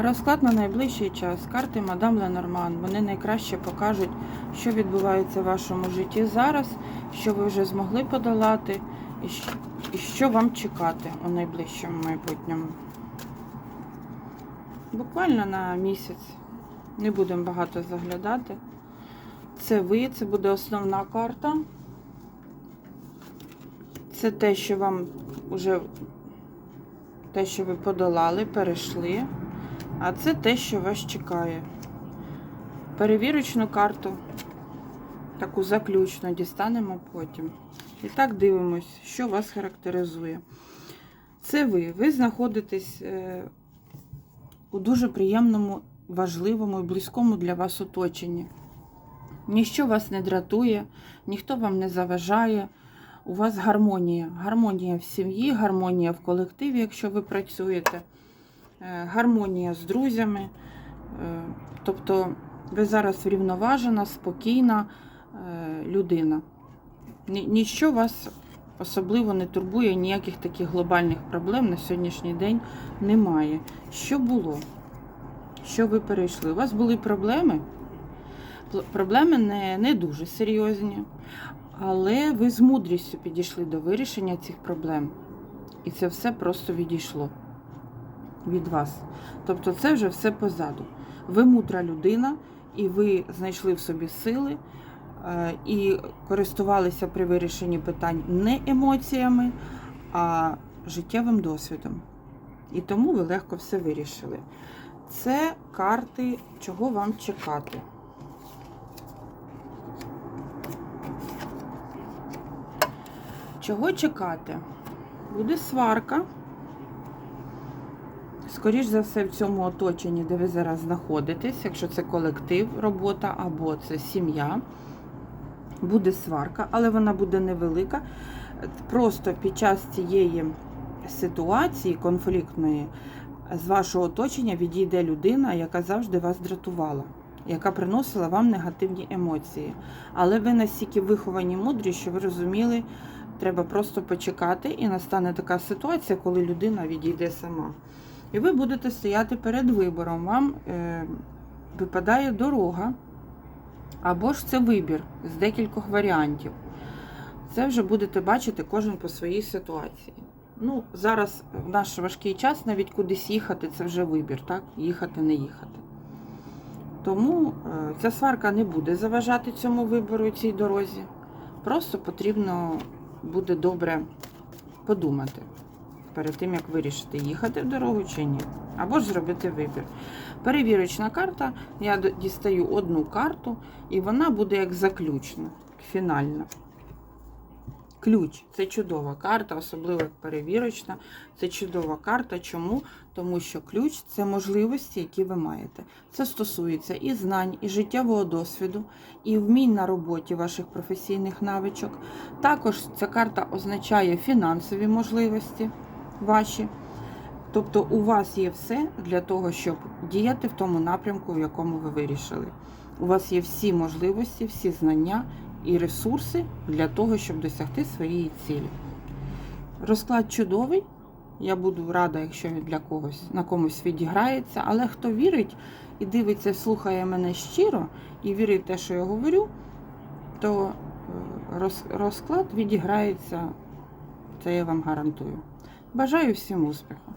Розклад на найближчий час. Карти Мадам Ленорман. Вони найкраще покажуть, що відбувається в вашому житті зараз, що ви вже змогли подолати, і що вам чекати у найближчому майбутньому. Буквально на місяць. Не будемо багато заглядати. Це ви, це буде основна карта. Це те, що вам вже те, що ви подолали, перейшли. А це те, що вас чекає. Перевірочну карту, таку заключну, дістанемо потім. І так дивимось, що вас характеризує. Це ви. Ви знаходитесь е, у дуже приємному, важливому і близькому для вас оточенні. Ніщо вас не дратує, ніхто вам не заважає. У вас гармонія. Гармонія в сім'ї, гармонія в колективі, якщо ви працюєте, гармонія з друзями. Е, Тобто ви зараз врівноважена, спокійна е, людина. Ні- Ніщо вас особливо не турбує, ніяких таких глобальних проблем на сьогоднішній день немає. Що було? Що ви перейшли? У вас були проблеми? Проблеми не, не дуже серйозні, але ви з мудрістю підійшли до вирішення цих проблем. І це все просто відійшло від вас. Тобто це вже все позаду. Ви мудра людина, і ви знайшли в собі сили е, і користувалися при вирішенні питань не емоціями, а життєвим досвідом. І тому ви легко все вирішили. Це карти, чого вам чекати. Чого чекати? Буде сварка. Скоріш за все, в цьому оточенні, де ви зараз знаходитесь, якщо це колектив, робота або це сім'я, буде сварка, але вона буде невелика. Просто під час цієї ситуації конфліктної з вашого оточення відійде людина, яка завжди вас дратувала, яка приносила вам негативні емоції. Але ви настільки виховані мудрі, що ви розуміли, треба просто почекати, і настане така ситуація, коли людина відійде сама. І ви будете стояти перед вибором. Вам е, випадає дорога, або ж це вибір з декількох варіантів. Це вже будете бачити кожен по своїй ситуації. Ну, зараз в наш важкий час навіть кудись їхати, це вже вибір, так? Їхати, не їхати. Тому е, ця сварка не буде заважати цьому вибору, цій дорозі. Просто потрібно буде добре подумати перед тим, як вирішити, їхати в дорогу чи ні. Або ж зробити вибір. Перевірочна карта, я дістаю одну карту, і вона буде як заключна, фінальна. Ключ це чудова карта, особливо як перевірочна. Це чудова карта. Чому? Тому що ключ це можливості, які ви маєте. Це стосується і знань, і життєвого досвіду, і вмінь на роботі ваших професійних навичок. Також ця карта означає фінансові можливості ваші. Тобто у вас є все для того, щоб діяти в тому напрямку, в якому ви вирішили. У вас є всі можливості, всі знання і ресурси для того, щоб досягти своєї цілі. Розклад чудовий. Я буду рада, якщо він для когось на комусь відіграється, але хто вірить і дивиться, слухає мене щиро і вірить в те, що я говорю, то е, розклад відіграється, це я вам гарантую. Бажаю всім успіху!